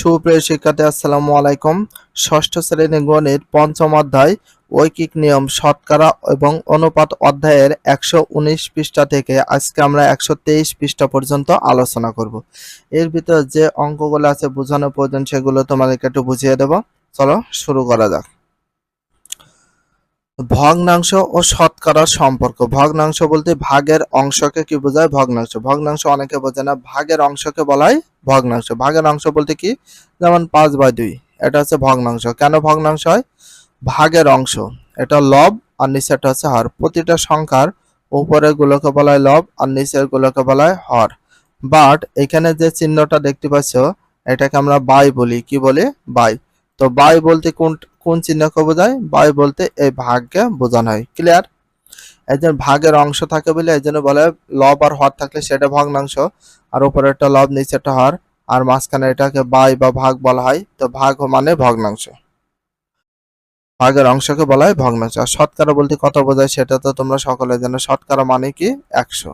সুপ্রিয় শিক্ষার্থী, আসসালামু আলাইকুম। ষষ্ঠ শ্রেণি গণিত পঞ্চম অধ্যায়, ঐকিক নিয়ম, শতকরা এবং অনুপাত অধ্যায়ের একশো উনিশ পৃষ্ঠা থেকে আজকে আমরা একশো তেইশ পৃষ্ঠা পর্যন্ত আলোচনা করব। এর ভিতর যে অঙ্কগুলো আছে বোঝানো প্রয়োজন, সেগুলো তোমাদেরকে একটু বুঝিয়ে দেব। চলো শুরু করা যাক। ভগ্নাংশ ও শতকরার সম্পর্ক। ভগ্নাংশ বলতে ভাগের অংশকে কি বোঝায়? ভগ্নাংশ। ভগ্নাংশ অনেকে বোঝে না, ভাগের অংশকে বলা হয় ভগ্নাংশ। ভাগের অংশ বলতে কি? যেমন পাঁচ বাই দুই, এটা হচ্ছে ভগ্নাংশ। কেন ভগ্নাংশ হয়? ভাগের অংশ, এটা লব আর নিচেরটা হচ্ছে হর। প্রতিটা সংখ্যার উপরের গুলোকে বলা হয় লব আর নিচের গুলোকে বলা হয় হর। বাট এখানে যে চিহ্নটা দেখতে পাচ্ছ, এটাকে আমরা বাই বলি। কি বলি? বাই। তো বাই বলতে কোন কোন চিহ্নকে বোঝায়? বাই বলতে এই ভাগকে বোঝানো হয়। ক্লিয়ার এই যে ভাগের অংশ থাকে বলে এই জন্য বলে, লব আর হর থাকলে সেটা ভগ্নাংশ, আর উপরে একটা লব, নিচে একটা হর, আর মাঝখানে এটাকে বাই বা ভাগ বলা হয়, তো ভাগ মানে ভগ্নাংশ। ভাগের অংশকে বলা হয় ভগ্নাংশ। আর শতকরা বলতে কত বোঝায় সেটা তো তোমরা সকলে জানো। শতকরা মানে কি? একশো।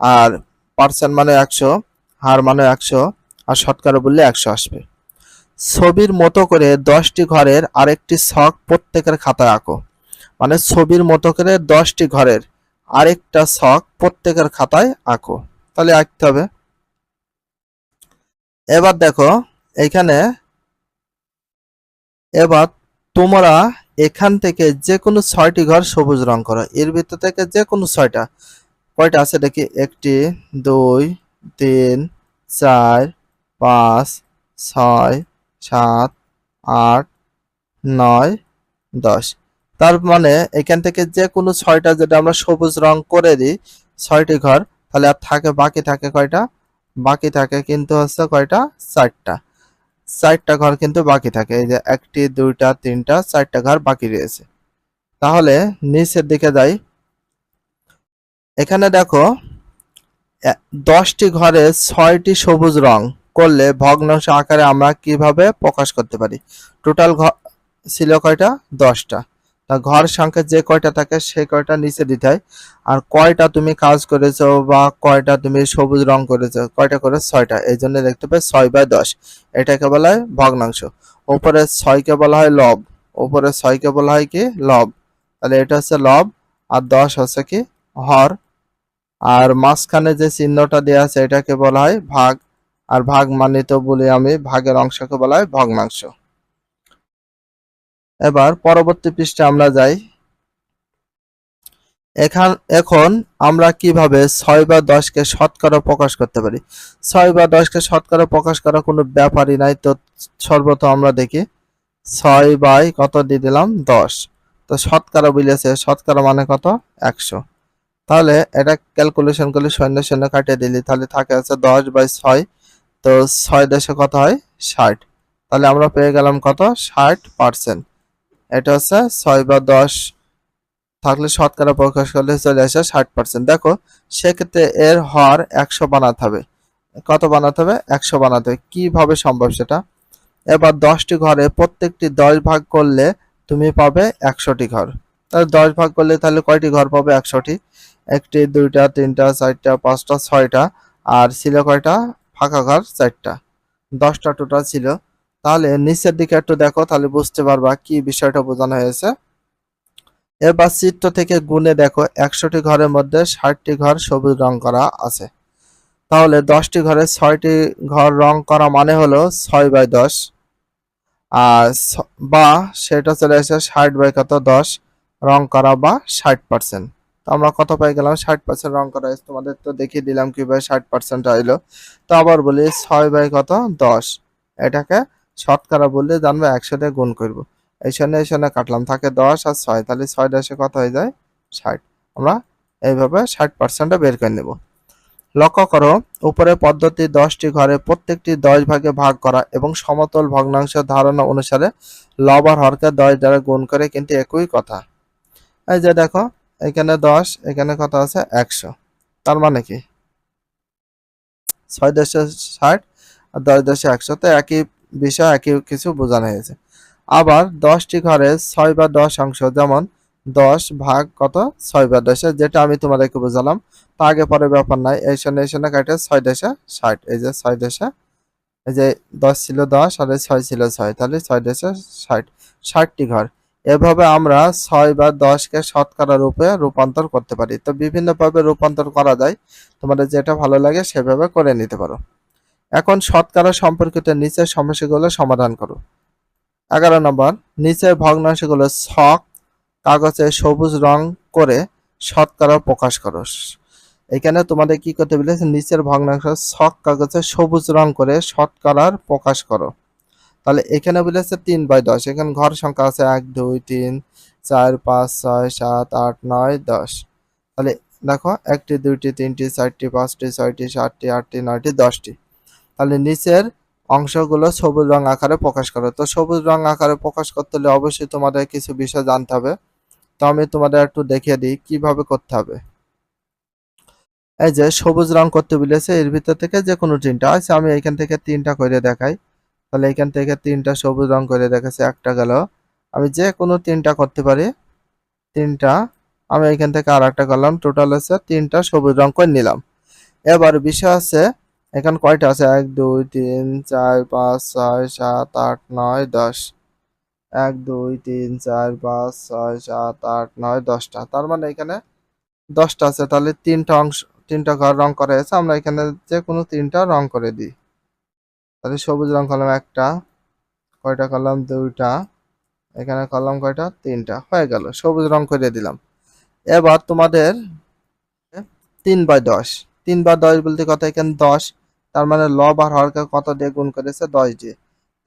আর পার্সেন্ট মানে একশো, হার মানে একশো, আর শতকরা বললে একশো আসবে। ছবির মতো করে দশটি ঘরের আরেকটি ছক প্রত্যেকের খাতায় আঁকো। মানে ছবির মতো করে দশটি ঘরের আরেকটা ছক প্রত্যেকের খাতায় আঁকো। তাহলে আঁকতে হবে। এবার দেখো, এখানে এবার তোমরা এখান থেকে যে কোনো ছয়টি ঘর সবুজ রং করো। এর ভিতর থেকে যে কোনো ছয়টা। কয়টা আছে দেখি? একটি, দুই, তিন, চার, পাঁচ, ছয় সাত, আট, নয়, দশ। তার মানে এখান থেকে যে কোনো ছয়টা যেটা আমরা সবুজ রং করে দিই, ছয়টি ঘর, তাহলে আর থাকে, বাকি থাকে কয়টা? বাকি থাকে কিন্তু হচ্ছে কয়টা? চারটা। চারটা ঘর কিন্তু বাকি থাকে। এই যে একটি, দুইটা, তিনটা, চারটা ঘর বাকি রয়েছে। তাহলে নিচের দিকে যাই। এখানে দেখো দশটি ঘরে ছয়টি সবুজ রং। করলে ভগ্নাংশ আকারে আমরা কীভাবে প্রকাশ করতে পারি? টোটাল ঘর ছিল কয়টা? দশটা। তা ঘর সংখ্যা যে কয়টা থাকে সেই কয়টা নিচে দিতে হয়। আর কয়টা তুমি কাজ করেছ বা কয়টা তুমি সবুজ রং করেছ, কয়টা করে? ছয়টা। এই জন্য দেখতে পাই ছয় বাই দশ। এটাকে বলা হয় ভগ্নাংশ। উপরে ছয়কে বলা হয় লব। উপরে ছয়কে বলা হয় কি? লব। তাহলে এটা হচ্ছে লব, আর দশ হচ্ছে কি? হর। আর মাঝখানে যে চিহ্নটা দেওয়া আছে, এটাকে বলা হয় ভাগ। আর ভাগ মানে তো বলি আমি, ভাগের অংশকে বলা হয় ভগ্নাংশ। এবার পরবর্তী পৃষ্ঠে আমরা যাই। এখান, এখন আমরা কীভাবে ছয় বা দশকে শতকরা প্রকাশ করতে পারি? ছয় বা দশকে শতকরা প্রকাশ করা কোনো ব্যাপারই নাই, তো সর্বত আমরা দেখি ছয় বাই কত দিয়ে দিলাম? দশ। তো শতকরা বলেছে, শতকরা মানে কত? একশো। তাহলে এটা ক্যালকুলেশন করলে শূন্য শূন্য কাটিয়ে দিলি, তাহলে থাকে আছে দশ বাই ছয় তো ছয় দেশে কত হয়? ষাট। তাহলে আমরা পেয়ে গেলাম কত? ষাট পার্সেন্ট এটা হচ্ছে ছয় বা দশ। থাকলে শতকরা প্রকাশ করলে চলে আসে ষাট পার্সেন্ট দেখো, সেক্ষেত্রে এর হর একশো বানাতে হবে। কত বানাতে হবে? একশো বানাতে হবে। কীভাবে সম্ভব সেটা? এবার দশটি ঘরে প্রত্যেকটি দশ ভাগ করলে তুমি পাবে একশোটি ঘর। তাহলে দশ ভাগ করলে তাহলে কয়টি ঘর পাবে? একশোটি। একটি, দুইটা, তিনটা, চারটা, পাঁচটা, ছয়টা। আর ছিল কয়টা? ফাঁকা ঘর চারটা, দশটা টোটাল ছিল। তাহলে নিচের দিকে একটু দেখো, তাহলে বুঝতে পারবা কি বিষয়টা বোঝানো হয়েছে। এবার চিত্র থেকে গুণে দেখো, একশোটি ঘরের মধ্যে ষাটটি ঘর সবুজ রং করা আছে। তাহলে দশটি ঘরে ছয়টি ঘর রং করা মানে হলো ছয় বাই দশ। আর বা সেটা চলে আসে ষাট বাই কত দশ, রং করা বা ষাট পার্সেন্ট তো আমরা কত পাই গেলাম? ষাট পার্সেন্ট রং করা হয়েছে। তোমাদের তো দেখিয়ে দিলাম কীভাবে ষাট পার্সেন্ট আইলো তো আবার বলি, ছয় বাই কত? দশ। এটাকে শতকরা বললে জানব একসাথে গুণ করব। এই শূন্য এই শূন্য কাটলাম। থাকে দশ আর ছয়। তাহলে ছয় দশে কত হয়ে যায়? ষাট। আমরা এইভাবে ষাট পার্সেন্টটা বের করে নেব। লক্ষ্য করো উপরে পদ্ধতি দশটি ঘরে প্রত্যেকটি দশ ভাগে ভাগ করা এবং সমতল ভগ্নাংশের ধারণা অনুসারে লব আর হরকে দশ দ্বারা গুণ করে কিন্তু একই কথা। এই যে দেখো এখানে দশ, এখানে কত আছে? একশো। তার মানে কি? ছয় দশে ষাট আর দশ দশে একশো। তো একই বিষয়, একই কিছু বোঝানো হয়েছে। আবার দশটি ঘরে ছয় বা দশ অংশ, যেমন দশ ভাগ কত? ছয় বা দশে, যেটা আমি তোমাদেরকে বোঝালাম। তা আগে পরে ব্যাপার নাই। এই শূন্য এই শূন্য কাটে ছয় দশে ষাট। এই যে ছয় দশে, এই যে দশ ছিল দশ আর ছয় ছিল ছয়। তাহলে ছয় দশে ষাট। ষাটটি ঘর। এভাবে আমরা ছয় বা দশকে শতকরা রূপে রূপান্তর করতে পারি। তো বিভিন্নভাবে রূপান্তর করা যায়। তোমাদের যেটা ভালো লাগে সেভাবে করে নিতে পারো। এখন শতকরা সম্পর্কিত নিচের সমস্যাগুলো সমাধান করো। এগারো নম্বর, নিচের ভগ্নাংশগুলো ছক, কাগজে সবুজ রং করে শতকরা প্রকাশ করো। এখানে তোমাদের কি করতে বলেছে? নিচের ভগ্নাংশ ছক, কাগজে সবুজ রং করে শতকরার প্রকাশ করো। তাহলে এখানে বলেছে তিন বাই দশ। এখানে ঘর সংখ্যা আছে এক, দুই, তিন, চার, পাঁচ, ছয়, সাত, আট, নয়, দশ। তাহলে দেখো একটি, দুইটি, তিনটি, চারটি, পাঁচটি, ছয়টি, সাতটি, আটটি, নয়টি, দশটি। তাহলে নিচের অংশগুলো সবুজ রং আকারে প্রকাশ করো। তো সবুজ রং আকারে প্রকাশ করতে হলে অবশ্যই তোমাদের কিছু বিষয় জানতে হবে। তো আমি তোমাদের একটু দেখিয়ে দিই কীভাবে করতে হবে। এই যে সবুজ রং করতে বলেছে, এর ভিতর থেকে যে কোনো তিনটা। আছে আমি এখান থেকে তিনটা করে দেখাই। তাহলে এখান থেকে তিনটা সবুজ রং করে দেখাচ্ছে, একটা গেল। আমি যে কোনো তিনটা করতে পারি। তিনটা। আমি এখান থেকে আর একটা করলাম। টোটাল হচ্ছে তিনটা সবুজ রং করে নিলাম। এবার বিষয় আছে, এখানে কয়টা আছে? এক, দুই, তিন, চার, পাঁচ, ছয়, সাত, আট, নয়, দশ। এক, দুই, তিন, চার, পাঁচ, ছয়, সাত, আট, নয়, দশটা। তার মানে এখানে দশটা আছে। তাহলে তিনটা অংশ, তিনটা ঘর রং করা হয়েছে। আমরা এখানে যে কোনো তিনটা রং করে দিই। তাহলে সবুজ রং করলাম একটা, কয়টা করলাম দুইটা। এখানে করলাম কয়টা? তিনটা। হয়ে গেল, সবুজ রং করে দিলাম। এবার তোমাদের তিন বাই দশ। তিন বাই দশ বলতে কথা এখানে দশ। তার মানে লব আর হরকে কত দিয়ে গুণ করেছে? দশ দিয়ে।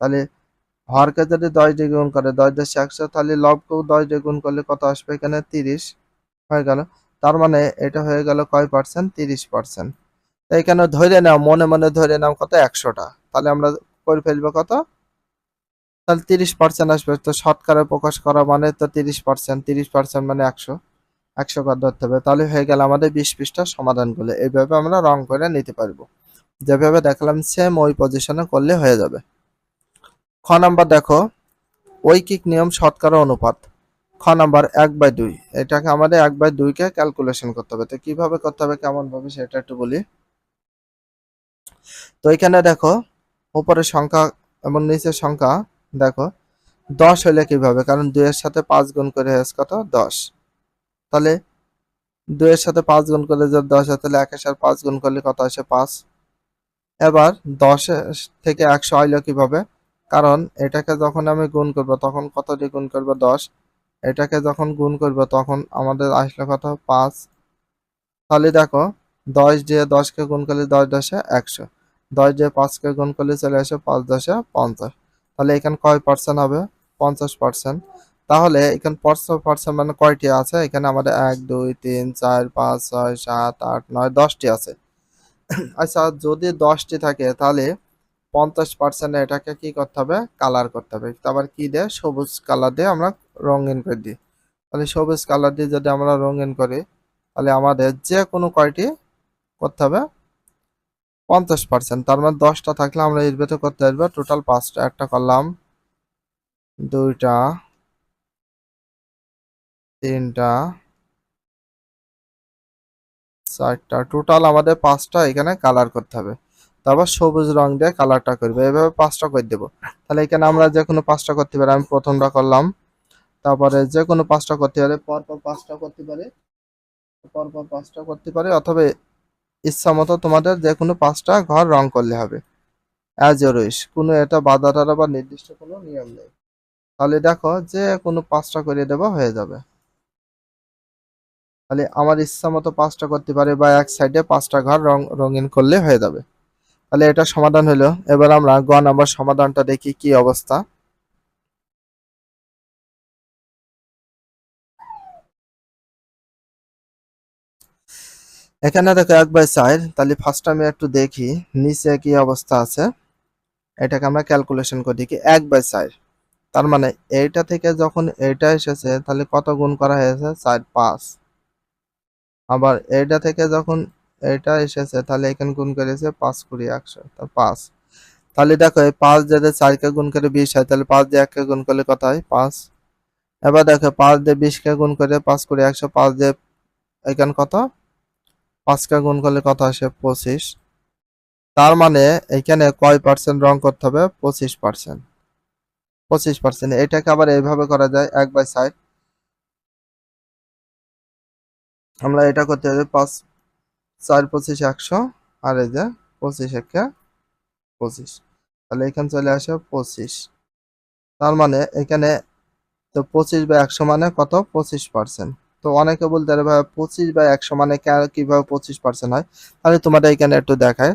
তাহলে হরকে যদি দশ দিয়ে গুণ করে, দশ দশ একশো, তাহলে লবকেও দশ দিয়ে গুণ করলে কত আসবে? এখানে তিরিশ। হয়ে গেল। তার মানে এটা হয়ে গেল কয় পার্সেন্ট তিরিশ পার্সেন্ট তো এখানে ধরে নাও, মনে মনে ধরে নাও কত? একশোটা। তাহলে আমরা করে ফেলব কত? তাহলে তিরিশ পার্সেন্ট আসবে। তো শতকরা প্রকাশ করা মানে তো তিরিশ পার্সেন্ট তিরিশ পার্সেন্ট মানে একশো। একশো কার ধরতে হবে। তাহলে হয়ে গেল আমাদের বিশ পৃষ্ঠার সমাধানগুলো। এইভাবে আমরা রং করে নিতে পারব। যেভাবে দেখলাম সেম ওই পজিশনে করলে হয়ে যাবে। খ নাম্বার দেখো। ঐকিক নিয়ম শতকরা অনুপাত। খ নাম্বার এক বাই দুই। এটাকে আমাদের এক বাই দুইকে ক্যালকুলেশন করতে হবে। তো কীভাবে করতে হবে কেমন ভাবে সেটা একটু বলি। তো এখানে দেখো, উপরের সংখ্যা এবং নিচের সংখ্যা দেখো, দশ হলে কীভাবে? কারণ দুইয়ের সাথে পাঁচ গুণ করে কত? দশ। তাহলে দুইয়ের সাথে পাঁচ গুণ করলে যদি দশ হয়, তাহলে একের সাথে পাঁচ গুণ করলে কত আসে? পাঁচ। এবার দশে থেকে একশো আইলো কীভাবে? কারণ এটাকে যখন আমি গুণ করব, তখন কত দিয়ে গুণ করব? দশ। এটাকে যখন গুণ করব, তখন আমাদের আসলো কত? পাঁচ। তাহলে দেখো, দশ দিয়ে দশকে গুণ করলে দশ দশে একশো। দশ দিয়ে পাঁচকে গুণ করলে চলে আসে পাঁচ দশে পঞ্চাশ। তাহলে এখানে কয় পার্সেন্ট হবে? পঞ্চাশ পার্সেন্ট তাহলে এখানে পঞ্চাশ পার্সেন্ট মানে কয়টি আছে? এখানে আমাদের এক, দুই, তিন, চার, পাঁচ, ছয়, সাত, আট, নয়, দশটি আছে। আচ্ছা যদি দশটি থাকে, তাহলে পঞ্চাশ পার্সেন্ট এটাকে কি করতে হবে? কালার করতে হবে। তারপর কি দিয়ে? সবুজ কালার দিয়ে আমরা রঙিন করে দিই। তাহলে সবুজ কালার দিয়ে যদি আমরা রঙিন করি, তাহলে আমাদের যে কোনো কয়টি করতে হবে? পঞ্চাশ পার্সেন্ট তার মানে দশটা থাকলে আমরা এর ভেতর করতে পারব। টোটাল পাঁচটা, একটা করলাম, দুইটা, তিনটা, চারটা। টোটাল আমাদের পাঁচটা এখানে কালার করতে হবে। তারপর সবুজ রং দিয়ে কালারটা করবে। এভাবে পাঁচটা করে দেবো। তাহলে এখানে আমরা যে কোনো পাঁচটা করতে পারি, আমি প্রথমটা করলাম। তারপরে যে কোনো পাঁচটা করতে পারি, পরপর পাঁচটা করতে পারি, পরপর পাঁচটা করতে পারি, অথবা ইচ্ছা মতো তোমাদের যে কোনো পাঁচটা ঘর রং করলে হবে। অ্যাজ ইউর উইশ কোনো এটা বাধা বা নির্দিষ্ট কোনো নিয়ম নেই। তাহলে দেখো যে কোনো পাঁচটা করে দেবো, হয়ে যাবে। তাহলে আমার ইচ্ছা মতো পাঁচটা করতে পারে বা এক সাইডে পাঁচটা ঘর রং, রঙিন করলে হয়ে যাবে। তাহলে এটা সমাধান হলো। এবার আমরা গ নাম্বার সমাধানটা দেখি কি অবস্থা। এখানে দেখো এক বাই চার, তাহলে ফার্স্ট আমি একটু দেখি, নিচে কি অবস্থা আছে? এটাকে আমরা ক্যালকুলেশন করে দেখি এক বাই চার। তার মানে এইটা থেকে যখন এইটা এসেছে, তাহলে কত গুণ করা হয়েছে? চার পাঁচ। আবার এইটা থেকে যখন এটা এসেছে, তাহলে এখানে গুণ করেছে পাঁচ কুড়ি একশো পাঁচ। তাহলে দেখো এই পাঁচ যদি চারকে গুণ করে বিশ হয়, তাহলে পাঁচ দিয়ে এককে গুণ করলে কত হয়? পাঁচ। এবার দেখো পাঁচ দিয়ে বিশকে গুণ করে পাঁচ কুড়ি একশো, পাঁচ দিয়ে এখানে কত? পাঁচকে গুণ করলে কত আসে? পঁচিশ। তার মানে এখানে কয় পার্সেন্ট রং করতে হবে? পঁচিশ পার্সেন্ট পঁচিশ পার্সেন্ট এটাকে আবার এইভাবে করা যায়, এক বাই সাইড আমরা এটা করতে হবে পাঁচ, চার, পঁচিশ, একশো। আর এই যে পঁচিশ, একে পঁচিশ। তাহলে এখানে চলে আসে পঁচিশ। তার মানে এখানে তো পঁচিশ বা একশো মানে কত? পঁচিশ পার্সেন্ট তো অনেকে বলতে পারে, ভাই, পঁচিশ বা একশো মানে কীভাবে পঁচিশ পার্সেন্ট হয়? তাহলে তোমাদের এখানে একটু দেখায়।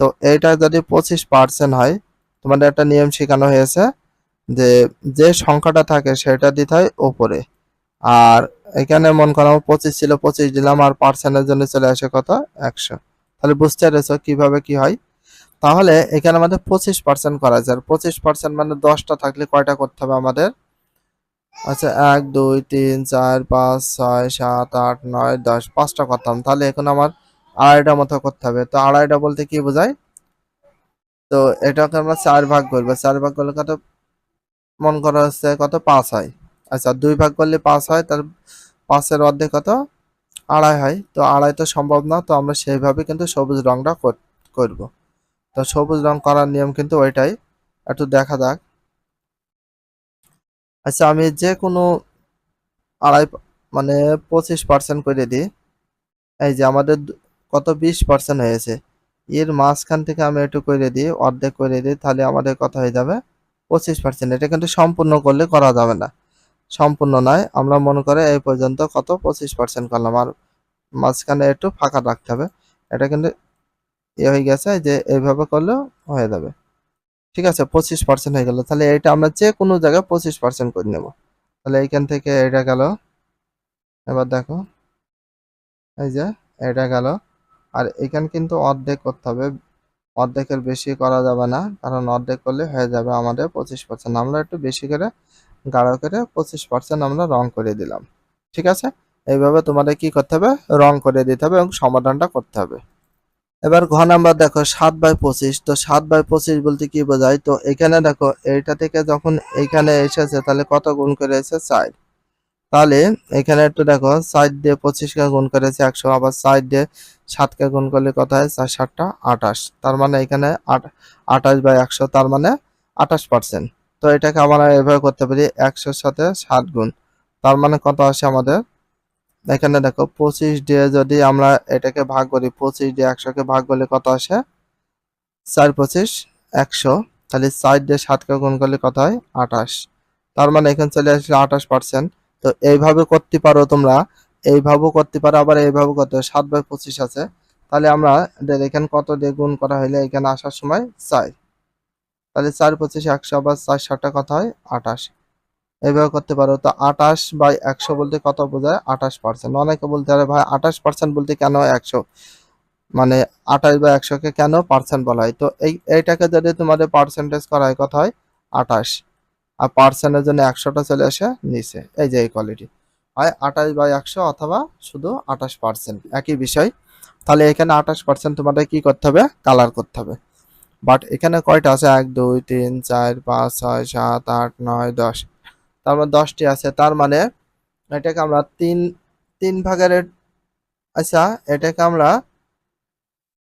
তো এইটা যদি পঁচিশ পার্সেন্ট হয়, তোমাদের একটা নিয়ম শেখানো হয়েছে যে যে সংখ্যাটা থাকে সেটা দিতে হয় ওপরে। আর এখানে মন করা পঁচিশ ছিল, পঁচিশ দিলাম, আর পার্সেন্টের জন্য চলে আসে কত? একশো। তাহলে বুঝতে পেরেছ কীভাবে কি হয়? তাহলে এখানে আমাদের পঁচিশ পার্সেন্ট করা যায়। পঁচিশ পার্সেন্ট মানে দশটা থাকলে কয়টা করতে হবে আমাদের? আচ্ছা এক, দুই, তিন, চার, পাঁচ, ছয়, সাত, আট, নয়, দশ, পাঁচটা করতাম। তাহলে এখন আমার আড়াইটা মতো করতে হবে। তো আড়াইটা বলতে কি বোঝায়? তো এটাকে আমরা চার ভাগ করব। চার ভাগ করলে কত? মন করা হচ্ছে কত? পাঁচ হয়। আচ্ছা দুই ভাগ করলে পাঁচ হয়, তার পাঁচের অর্ধেক কত? আড়াই হয়। তো আড়াই তো সম্ভব না, তো আমরা সেইভাবে কিন্তু সবুজ রংটা কর- করব। তো সবুজ রং করার নিয়ম কিন্তু ওইটাই। একটু দেখা যাক। আচ্ছা আমি যে কোনো আড়াই মানে পঁচিশ পার্সেন্ট করে দিই। এই যে আমাদের কত বিশ পার্সেন্ট হয়েছে? এর মাঝখান থেকে আমি একটু করে দিই, অর্ধেক করে দিই, তাহলে আমাদের কত হয়ে যাবে? পঁচিশ পার্সেন্ট এটা কিন্তু সম্পূর্ণ করলে করা যাবে না। সম্পূর্ণ নয়। আমরা মনে করে এই পর্যন্ত কত? পঁচিশ পার্সেন্ট করলাম। আর মাঝখানে একটু ফাঁকা রাখতে হবে। এটা কিন্তু এ হয়ে গেছে যে এইভাবে করলেও হয়ে যাবে। ঠিক আছে, পঁচিশ পার্সেন্ট হয়ে গেল। তাহলে এটা আমরা যে কোনো জায়গায় পঁচিশ পার্সেন্ট করে নেব। তাহলে এইখান থেকে এটা গেল। এবার দেখো, এই যে এটা গেল। আর এখান কিন্তু অর্ধেক করতে হবে। অর্ধেকের বেশি করা যাবে না, কারণ অর্ধেক করলে হয়ে যাবে আমাদের পঁচিশ পার্সেন্ট আমরা একটু বেশি করে, গাঢ় করে পঁচিশ পার্সেন্ট আমরা রং করে দিলাম। ঠিক আছে? এইভাবে তোমাদের কি করতে হবে? রং করে দিতে হবে এবং সমাধানটা করতে হবে। এবার ঘ নাম্বার দেখো, সাত বাই পঁচিশ। তো সাত বাই পঁচিশ বলতে কি বোঝায়? তো এখানে দেখো, এইটা থেকে যখন এইখানে এসেছে, তাহলে কত গুণ করে এসেছে চার। তাহলে এখানে একটু দেখো সাইড দিয়ে পঁচিশকে গুণ করেছে একশো, আবার সাইড দিয়ে সাতকে গুণ করলে কত হয়? চার, সাতটা, আঠাশ। তার মানে এখানে আঠাশ বাই একশো, তার মানে আঠাশ পার্সেন্ট তো এটাকে আমরা এভাবে করতে পারি, একশোর সাথে সাত গুণ। তার মানে কত আসে আমাদের? এখানে দেখো, পঁচিশ দিয়ে যদি আমরা এটাকে ভাগ করি, পঁচিশ দিয়ে একশোকে ভাগ করলে কত আসে? চার পঁচিশ, একশো। তাহলে চার দিয়ে সাতকে গুণ করলে কত হয়? আঠাশ। তার মানে এখানে চলে আসলে আঠাশ পার্সেন্ট তো এইভাবে করতে পারো তোমরা। এইভাবেও করতে পারো, আবার এইভাবে করতে পারো। সাত বাই পঁচিশ আছে। তাহলে আমরা এখানে কত দিয়ে গুণ করা হইলে? এখানে আসার সময় চাই তাহলে চার পঁচিশ, একশো আবার চার ষাটটা কথা হয়? আঠাশ। এইভাবে করতে পারো। তো আঠাশ বাই একশো বলতে কত বোঝায়? আঠাশ পার্সেন্ট অনেকে বলতে পারে, ভাই, আঠাশ পার্সেন্ট বলতে কেন একশো? মানে আঠাশ বা একশোকে কেন পার্সেন্ট বলা হয়? তো এই, এইটাকে যদি তোমাদের পার্সেন্টেজ করা হয়, কত হয়? আঠাশ। আর পার্সেন্টের জন্য একশোটা চলে আসে নিচে। এই যে এই কোয়ালিটি হয় আঠাশ বাই একশো অথবা শুধু আঠাশ পার্সেন্ট একই বিষয়। তাহলে এখানে আঠাশ পার্সেন্ট তোমাদের কী করতে হবে? কালার করতে হবে। বাট এখানে কয়টা আছে? এক, দুই, তিন, চার, পাঁচ, ছয়, সাত, আট, নয়, দশ। তার মানে দশটি আছে। তার মানে এটাকে আমরা তিন তিন ভাগের আচ্ছা এটাকে আমরা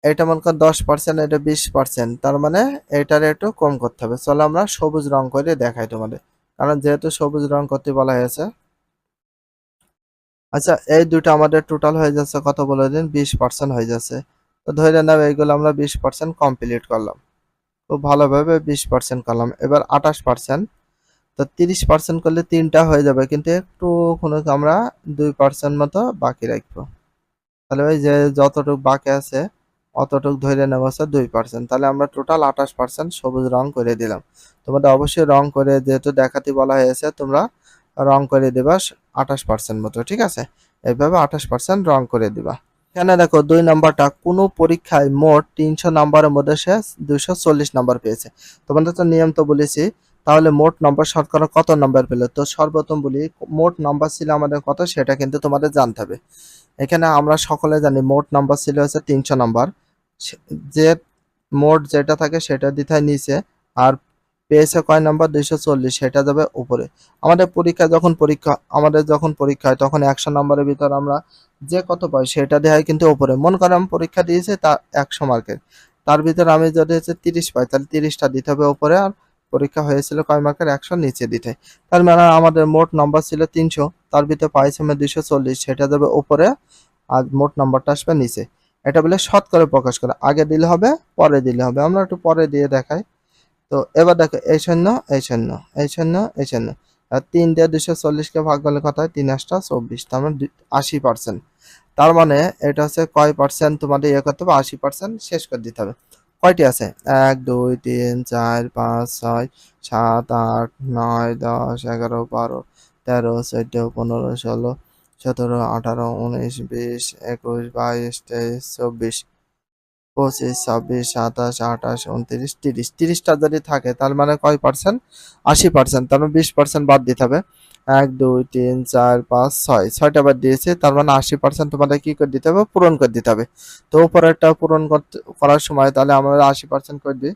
এটা মনে কর দশ পার্সেন্ট এটা বিশ পার্সেন্ট তার মানে এটার একটু কম করতে হবে। চলো আমরা সবুজ রং করে দেখাই তোমাদের। কারণ যেহেতু সবুজ রং করতে বলা হয়েছে আচ্ছা এই দুটো আমাদের টোটাল হয়ে যাচ্ছে কত বলে দিন? বিশ পার্সেন্ট হয়ে যাচ্ছে। তো ধরে নাও এইগুলো আমরা বিশ পার্সেন্ট কমপ্লিট করলাম। খুব ভালোভাবে বিশ পার্সেন্ট করলাম। এবার আঠাশ পার্সেন্ট তো তিরিশ পার্সেন্ট করলে তিনটা হয়ে যাবে, কিন্তু একটু কোনো আমরা দুই পার্সেন্ট মতো বাকি রাখব। তাহলে ওই যে যতটুকু বাকি আছে, অতটুকু ধরে নেব হচ্ছে দুই পার্সেন্ট তাহলে আমরা টোটাল আঠাশ পার্সেন্ট সবুজ রং করে দিলাম। তোমাদের অবশ্যই রং করে যেহেতু দেখাতে বলা হয়েছে, তোমরা রং করে দেবা আঠাশ পার্সেন্ট মতো, ঠিক আছে? এইভাবে আঠাশ পার্সেন্ট রং করে দিবা। এখানে দেখো দুই নাম্বারটা, কোনো পরীক্ষায় মোট তিনশো নাম্বারের মধ্যে সে দুশো চল্লিশ নাম্বার পেয়েছে। তোমাদের তো নিয়ম তো বলেছি তাহলে মোট নম্বর শতকরা কত নাম্বার পেল? তো সর্বপ্রথম বলি, মোট নাম্বার ছিল আমাদের কত? সেটা কিন্তু তোমাদের জানতে হবে। এখানে আমরা সকলে জানি, মোট নাম্বার ছিল হচ্ছে তিনশো নাম্বার যে মোট যেটা থাকে সেটা দিতে হয় নিচে। আর পেয়েছে কয় নাম্বার দুইশো চল্লিশ। সেটা যাবে উপরে। আমাদের পরীক্ষা যখন পরীক্ষা, আমাদের যখন পরীক্ষা হয়, তখন একশো নাম্বারের ভিতর আমরা যে কত পাই, সেটা দেওয়া হয় কিন্তু উপরে। মন করে আমি পরীক্ষা দিয়েছে, তা একশো মার্কের তার ভিতরে আমি যদি হচ্ছে তিরিশ পাই, তাহলে তিরিশটা দিতে হবে উপরে। আর পরীক্ষা হয়েছিল কয় মার্কের? একশো নিচে দিতে। তার মানে আমাদের মোট নম্বর ছিল তিনশো, তার ভিতরে পাইছি আমি দুশো চল্লিশ, সেটা যাবে উপরে, আর মোট নম্বরটা আসবে নিচে। এটা বলে শত করে প্রকাশ করে। আগে দিলে হবে, পরে দিলে হবে। আমরা একটু পরে দিয়ে দেখাই। তো এবার দেখো, এই শূন্য এই শূন্য এই শূন্য এই শূন্য। আর তিন দিয়ে দুশো চল্লিশকে ভাগ করলে হয়? তিন আটটা চব্বিশ। তার মানে আশি পার্সেন্ট তার মানে এটা হচ্ছে কয় পার্সেন্ট তোমাদের ইয়ে করতে হবে? আশি পার্সেন্ট শেষ করে দিতে হবে। কয়টি আছে? এক, দুই, তিন, চার, পাঁচ, ছয়, সাত, আট, নয়, দশ, এগারো, বারো, তেরো, চোদ্দ, পনেরো, ষোলো, সতেরো, আঠারো, উনিশ, বিশ, একুশ, বাইশ, তেইশ, চব্বিশ, পঁচিশ, ছাব্বিশ, সাতাশ, আঠাশ, উনত্রিশ, তিরিশ। তিরিশটা যদি থাকে, তার মানে কয় পার্সেন্ট আশি পার্সেন্ট তার মানে বিশ পার্সেন্ট বাদ দিতে হবে। এক, দুই, তিন, চার, পাঁচ, ছয়। ছয়টা বাদ দিয়েছে, তার মানে আশি পার্সেন্ট তোমাদের কি করে দিতে হবে? পূরণ করে দিতে হবে। তো উপরেরটা পূরণ করতে করার সময় তাহলে আমরা আশি পার্সেন্ট করে দিই।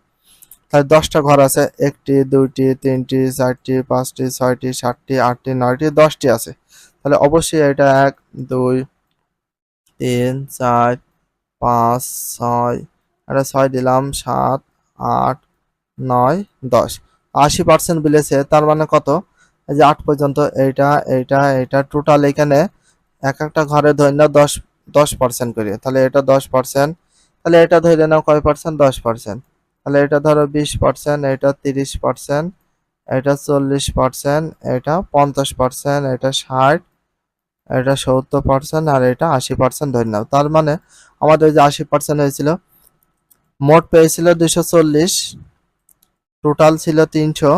তাহলে দশটা ঘর আছে। একটি, দুইটি, তিনটি, চারটি, পাঁচটি, ছয়টি, সাতটি, আটটি, নয়টি, দশটি আছে। তাহলে অবশ্যই এটা এক, দুই, তিন, চার, পাঁচ, ছয়, এটা ছয় দিলাম, সাত, আট, নয়, দশ। আশি পার্সেন্ট বিলেছে তার মানে কত? যে আট পর্যন্ত এইটা এইটা এইটা টোটাল এখানে এক একটা ঘরে ধরে নাও দশ দশ পার্সেন্ট করে। তাহলে এটা দশ পার্সেন্ট তাহলে এটা ধরে নাও কয় পার্সেন্ট দশ পার্সেন্ট তাহলে এটা ধরো বিশ পার্সেন্ট এটা তিরিশ পার্সেন্ট এটা চল্লিশ পার্সেন্ট এটা পঞ্চাশ পার্সেন্ট এটা ষাট, এটা সত্তর পার্সেন্ট আর এটা আশি পার্সেন্ট ধরে নাও। তার মানে আমাদের যে আশি পার্সেন্ট হয়েছিল, মোট পেয়েছিল দুশো চল্লিশ টোটাল ছিল তিনশো,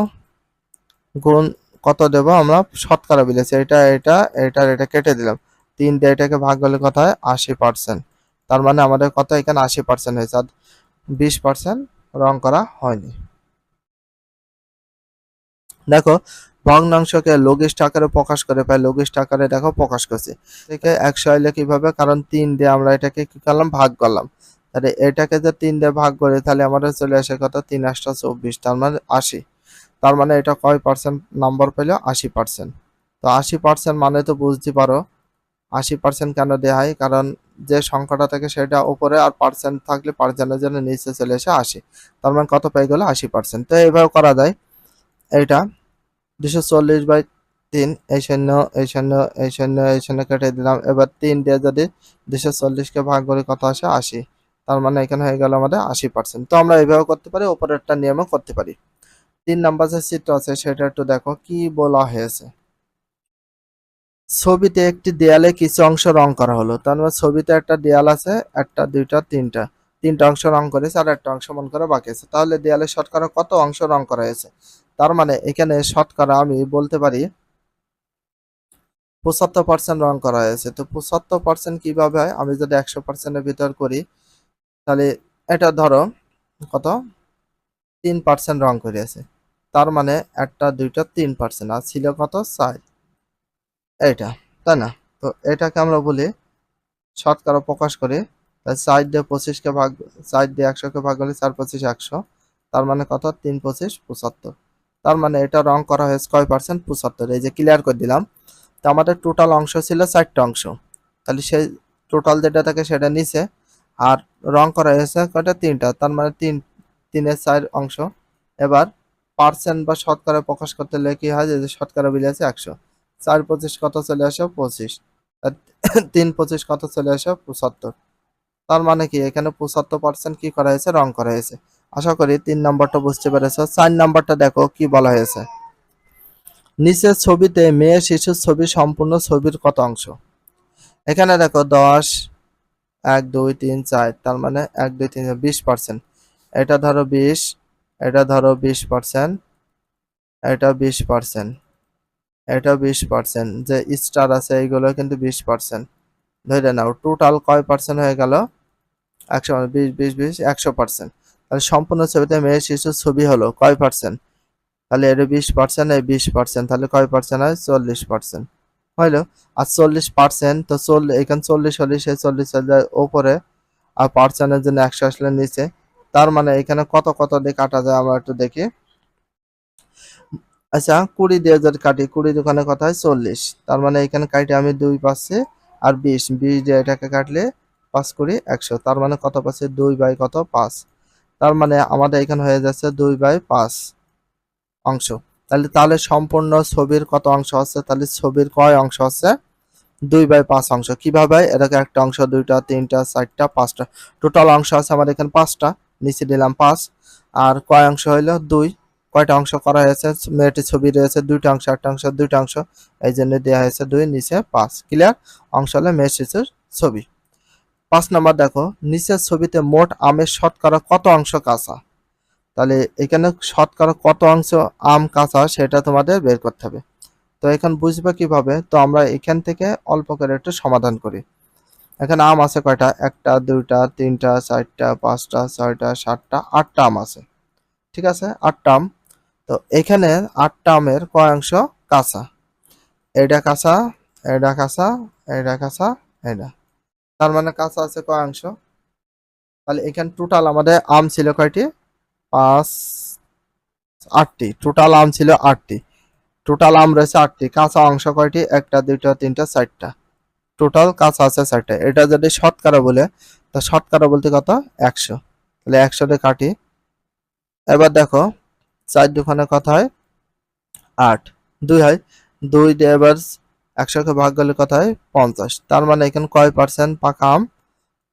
গুণ কত দেব আমরা? শতকরা বিলেছি। এটা এটা এটা আর এটা কেটে দিলাম। তিন দিয়ে এটাকে ভাগ করলে কত হয়? আশি পার্সেন্ট তার মানে আমাদের কত এখানে? আশি পার্সেন্ট হয়েছে। আর বিশ পার্সেন্ট রং করা হয়নি। দেখো, ভগ্নাংশকে লঘিষ্ঠ আকারে প্রকাশ করে পাই লঘিষ্ঠ আকারে দেখো প্রকাশ করছি। থেকে একশো আইলে কীভাবে? কারণ তিন দিয়ে আমরা এটাকে কি করলাম? ভাগ করলাম। তাহলে এটাকে যে তিন দিয়ে ভাগ করি তাহলে আমাদের চলে আসে কত? তিন আটটা চব্বিশ। তার মানে আশি। তার মানে এটা কয় পার্সেন্ট নাম্বার পেল? আশি পার্সেন্ট তো আশি পার্সেন্ট মানে তো বুঝতে পারো। আশি পার্সেন্ট কেন দেওয়া হয়? কারণ যে সংখ্যাটা থাকে সেটা উপরে আর পার্সেন্ট থাকলে পার্সেন্টের জন্য নিচে চলে এসে আসে তার মানে কত পেয়ে গেলো? আশি পার্সেন্ট তো এইভাবে করা যায়। এটা দুশো চল্লিশ বাই তিন, এই শূন্য এই শূন্য এই শূন্য এই শূন্য কেটে দিলাম। এবার তিন দিয়ে যদি দুশো চল্লিশকে ভাগ করে কত আসে? আশি। তার মানে এখানে হয়ে গেল আমাদের আশি পার্সেন্ট তো আমরা এইভাবে করতে পারি ওপরেরটা নিয়মও করতে পারি। তিন নাম্বার যে চিত্র আছে, সেটা একটু দেখো কি বলা হয়েছে। ছবিতে একটি দেয়ালে কিছু অংশ রং করা হলো। তার মানে ছবিতে একটা দেয়াল আছে, একটা, দুইটা, তিনটা। তিনটা অংশ রং করেছে আর একটা অংশ মন করে বাকি আছে। তাহলে দেয়ালে শতকরা কত অংশ রং করা হয়েছে? তার মানে এখানে শতকরা আমি বলতে পারি পঁচাত্তর পার্সেন্ট রং করা হয়েছে। তো পঁচাত্তর পার্সেন্ট কীভাবে হয়? আমি যদি একশো পার্সেন্টের ভিতর করি, তাহলে এটা ধরো কত? তিন পার্সেন্ট রং করিয়েছে। তার মানে একটা, দুইটা, তিন পার্সেন্ট আর ছিল কত? চার। এইটা, তাই না? তো এটাকে আমরা বলি শতকরা প্রকাশ করে। চার দিয়ে পঁচিশকে ভাগ, চার দিয়ে একশোকে ভাগ করলে চার, পঁচিশ, একশো। তার মানে কত? তিন, পঁচিশ, পঁচাত্তর। তার মানে এটা রং করা হয়েছে কয় পার্সেন্ট পঁচাত্তর। এই যে ক্লিয়ার করে দিলাম। তো আমাদের টোটাল অংশ ছিল চারটা অংশ। তাহলে সেই টোটাল যেটা থাকে সেটা নিচে। আর রং করা হয়েছে কয়টা? তিনটা। তার মানে তিন, তিনের চার অংশ। এবার পার্সেন্ট বা শতকরা প্রকাশ করতে হলে কি হয় যে শতকরা বিলে আছে একশো, চার পঁচিশ কত চলে আসে পঁচিশ তিন পঁচিশ কত চলে আসে পঁচাত্তর। তার মানে কি? এখানে পঁচাত্তর পার্সেন্ট কি করা হয়েছে? রং করা হয়েছে। আশা করি তিন নম্বরটা বুঝতে পেরেছ। চার নম্বরটা দেখো কি বলা হয়েছে। নিচের ছবিতে মেয়ে শিশুর ছবি সম্পূর্ণ ছবির কত অংশ? এখানে দেখো দশ, এক, দুই, তিন, চার, তার মানে এক, দুই, তিন বিশ পার্সেন্ট। এটা ধরো বিশ এটা ধরো বিশ পার্সেন্ট এটা বিশ পার্সেন্ট এটা বিশ পার্সেন্ট যে স্টার আছে এইগুলো কিন্তু বিশ পার্সেন্ট ধরে নাও টোটাল কয় পার্সেন্ট হয়ে গেল? একশো বিশ বিশ বিশ, একশো পার্সেন্ট তাহলে সম্পূর্ণ ছবিতে মেয়ে শিশুর ছবি হলো, কয় পার্সেন্ট তাহলে এটা বিশ পার্সেন্ট এই বিশ পার্সেন্ট তাহলে কয় পার্সেন্ট হয়? চল্লিশ পার্সেন্ট হইল? আর চল্লিশ পার্সেন্ট তো চল্লিশ এখানে চল্লিশ হলে সেই চল্লিশ চলে যায় ওপরে, আর পার্সেন্টের জন্য একশো আসলে নিচে। তার মানে এখানে কত কত দিয়ে কাটা যায় আমরা একটু দেখি। আচ্ছা কুড়ি দিয়ে যদি কাটি কুড়ি দোকানে কথা হয়? চল্লিশ। তার মানে এখানে কাটি আমি দুই পাচ্ছি আর বিশ। বিশ দিয়ে এটাকে কাটলে পাঁচ কুড়ি, একশো। তার মানে কত পাচ্ছে দুই বাই কত? পাঁচ। তার মানে আমাদের এখানে হয়ে যাচ্ছে দুই বাই পাঁচ অংশ। তাহলে তাহলে সম্পূর্ণ ছবির কত অংশ আছে? তাহলে ছবির কয় অংশ আছে? দুই বাই পাঁচ অংশ। কীভাবে? এটাকে একটা অংশ, দুইটা, তিনটা, চারটা, পাঁচটা। টোটাল অংশ আছে আমার এখানে পাঁচটা। নিচে দিলাম পাঁচ। আর কয় অংশ হইল? দুই। কয়টা অংশ করা হয়েছে? মেয়েটির ছবি রয়েছে দুইটা অংশ, একটা অংশ, দুইটা অংশ। এই জন্য দেওয়া হয়েছে দুই, নিচে পাঁচ। ক্লিয়ার অংশ হলো মেয়ে শিশুর ছবি। পাঁচ নাম্বার দেখো, নিচের ছবিতে মোট আমের শতকরা কত অংশ কাঁচা? তাহলে এখানে শতকরা কত অংশ আম কাঁচা সেটা তোমাদের বের করতে হবে। তো এখানে বুঝবে কীভাবে? তো আমরা এখান থেকে অল্প করে একটু সমাধান করি। এখানে আম আছে কয়টা? একটা, দুইটা, তিনটা, চারটা, পাঁচটা, ছয়টা, সাতটা, আটটা আম আছে। ঠিক আছে? আটটা আম। তো এখানে আটটা আমের কয় অংশ? কাঁচা। এটা কাঁচা এটা কাঁচা এটা কাঁচা এটা তার মানে কাঁচা আছে কয় অংশ? তাহলে এখানে টোটাল আমাদের আম ছিল কয়টি? পাঁচ, আটটি। টোটাল আম ছিল আটটি। টোটাল আম রয়েছে আটটি। কাঁচা অংশ কয়টি? একটা, দুইটা, তিনটা, চারটা। টোটাল কাঁচা আছে চারটা। এটা যদি শতকরা বলে, তা শতকরা বলতে কত? একশো। তাহলে একশো দিয়ে কাটি। এবার দেখো, চার দুখানে কত হয়? আট। দুই হয়? দুই এবার একশোকে ভাগ করলে কত হয়? পঞ্চাশ। তার মানে এখানে কয় পার্সেন্ট পাকা আম?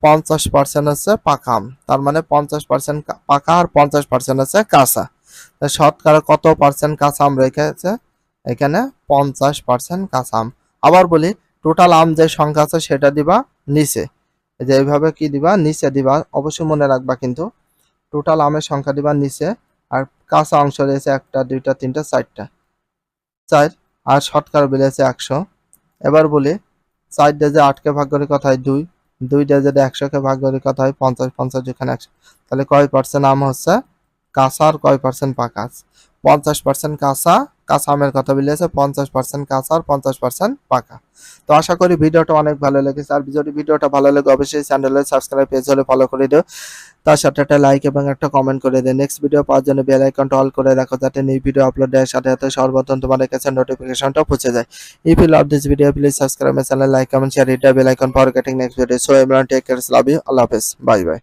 পঞ্চাশ পার্সেন্ট হচ্ছে পাকা আম। তার মানে পঞ্চাশ পার্সেন্ট পাকা আর পঞ্চাশ পার্সেন্ট হচ্ছে কাঁচা। শতকরা কত পার্সেন্ট কাঁচা আম রেখেছে এখানে পঞ্চাশ পার্সেন্ট কাঁচা আম। আবার বলি টোটাল আম যে সংখ্যা আছে সেটা দিবা নিচে। যে এইভাবে কি দিবা? নিচে দিবা। অবশ্যই মনে রাখবা কিন্তু টোটাল আমের সংখ্যা দিবা নিচে আর কাঁচা অংশ রয়েছে একটা, দুইটা, তিনটা, চারটা। চার আর শতকরা বেড়েছে একশো। এবার বলি, চার যে আটকে ভাগ করে কথা হয়? দুই। দুই যদি একশোকে ভাগ করে কথা হয়? পঞ্চাশ পঞ্চাশ যেখানে একশো। তাহলে কয় পার্সেন্ট আম হচ্ছে কাঁচা আর কয় পার্সেন্ট পাকা পঞ্চাশ পার্সেন্ট কাঁচা কাঁচা আমের কথা বলেছে, পঞ্চাশ পার্সেন্ট কাঁচা আর পঞ্চাশ পার্সেন্ট পাকা। তো আশা করি ভিডিওটা অনেক ভালো লেগেছে। আর যদি ভিডিওটা ভালো লাগে, অবশ্যই চ্যানেলে সাবস্ক্রাইব পেজ হলে ফলো করে দিও। তার সাথে একটা লাইক এবং একটা কমেন্ট করে দিও। নেক্সট ভিডিও পাওয়ার জন্য বেল আইকনটা অল করে রাখো, যাতে নিউ ভিডিও আপলোড দেওয়ার সাথে সাথে সর্বপ্রথম তোমাদের কাছে নোটিফিকেশনটা পৌঁছে যায়। If you love this video please subscribe my channel like comment share it bell icon for getting next video so everyone take care love you আল্লাহ হাফেজ বাই বাই